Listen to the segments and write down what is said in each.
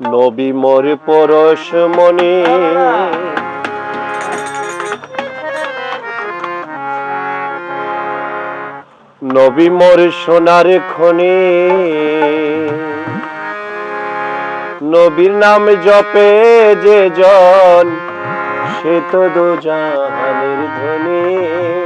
নবী মোর পরশ মনি। নবী মোর সোনার খনি। নবীর নাম জপে যে জন, সে তো দো জাহানের ধনী।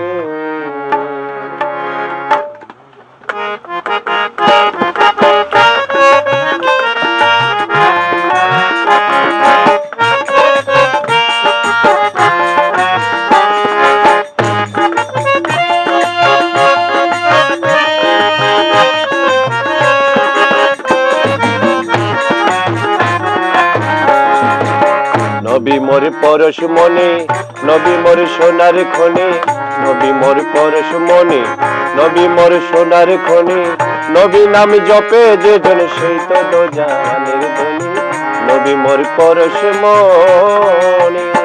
নবী মোর পরশ মনে, নবী মোর সোনার খনে, নবী মোর পরশ মনে, নবী মোর সোনার খনে, নবী নাম জপে যে জন সেই তো জানের ধনী নবী মোর পরশ মনে।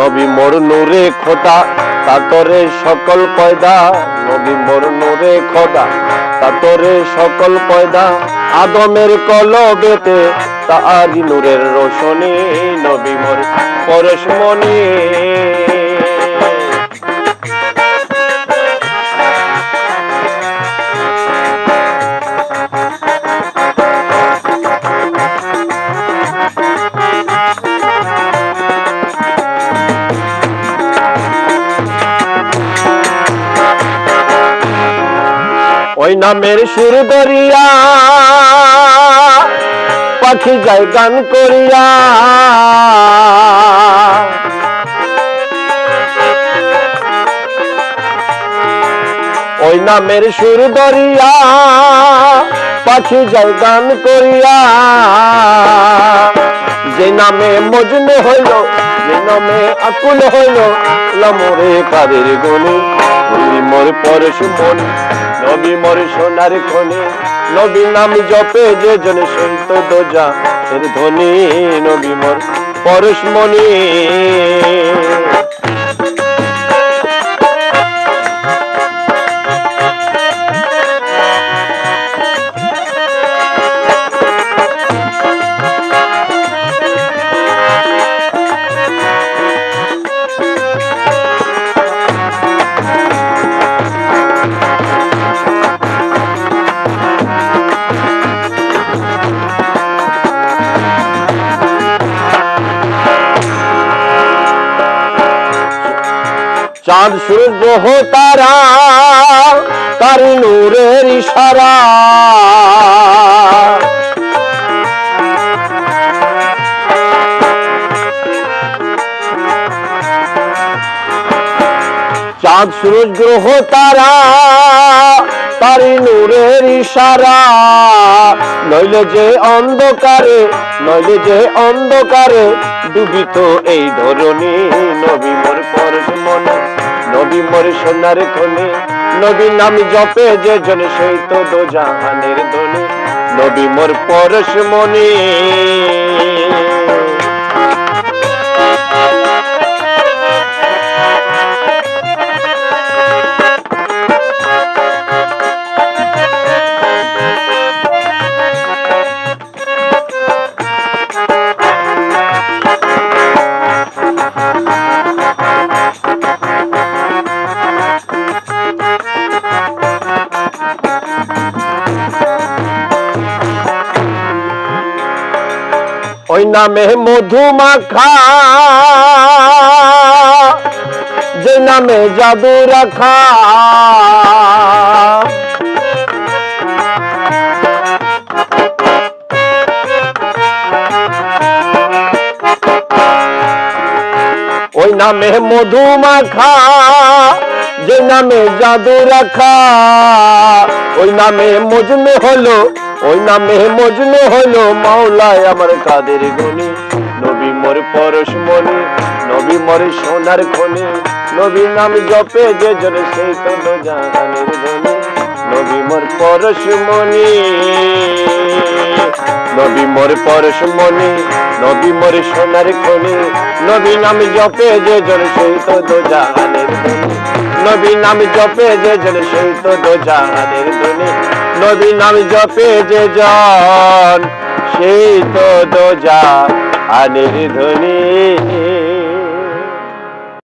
নবী মোর নূরে খোদা তাতরে সকল পয়দা। নবী মোর নূরে খোদা তাতরে সকল পয়দা। আদমের কলবেতে তারি নূরের রোশনী। নবী মোর পরশমণি ওই নামের সুর দরিয়া পাখি যায় গান করিয়া। ওই নামের সুর দরিয়া পাখি যায় গান করিয়া। যে নামে মজনু হইল, যে নামে আকুল হইল, লমরে কাদের নবী মোর পরশ মন নবী মরে সোনার খনি নবী নাম জপে যে জন সন্ত দোজা এর ধ্বনি নবী মর, পরশ চাঁদ সূর্য গ্রহ তারা, তার নূরের ইশারা। চাঁদ সূরজ গ্রহ তারা, তারি নূরের ইশারা। নইলে যে অন্ধকারে, নইলে যে অন্ধকারে ডুবিত এই ধরনী নবী মোর পরশ মনে। নবী মোর সোনার খনি নবী নাম জপে যে জন, সেই তো দো জাহানের ধনী। নবী মোর পরশ মনে ওই নামে মধু মাখা যে নামে জাদু রাখা ওই নামে মধু মাখা যে নামে জাদু রাখা ওই নামে মজনু হলো ওই নামে মজনু হলো মাওলায় আমার কাদের গনি নবী মোর পরশ মনি নবী মোর সোনার খনি। নবী নাম জপে যে জনে সেই তো জাহানের ধনী নবী মোর পরশমণি নবী মোর পরশমণি নবী মোর সোনার খনি। নবী নাম জপে যে জন সেই তো জাহানের ধনী নবী নাম জপে যে জন সেই তো জাহানের ধনী নবী নাম জপে যে জন সেই তো দোজা আনির ধনী